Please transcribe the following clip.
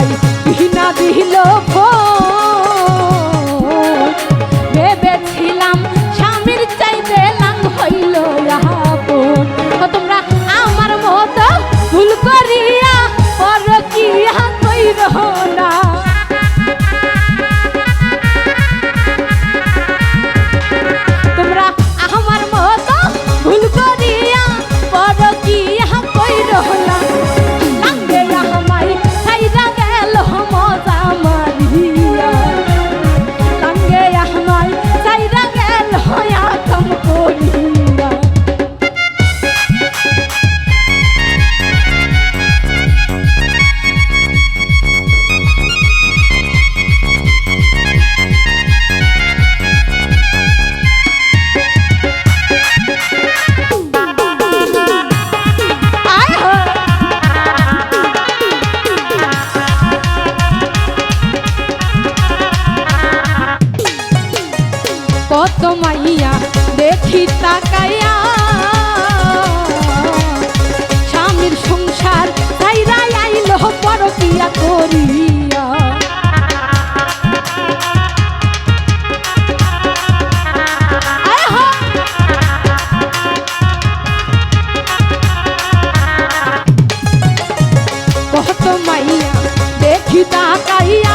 ভাই, ঘৃণা দিল ভেবেছিলাম স্বামীর চাইতে লাং হইল তোমরা আমার মতো ভুল করিয়া পর কি হাত রহ কত মাইয়া দেখি তাকাইয়া। স্বামীর সংসার তাইরা আইল পরকিয়া করিয়া। কত মাইয়া দেখি তাকাইয়া।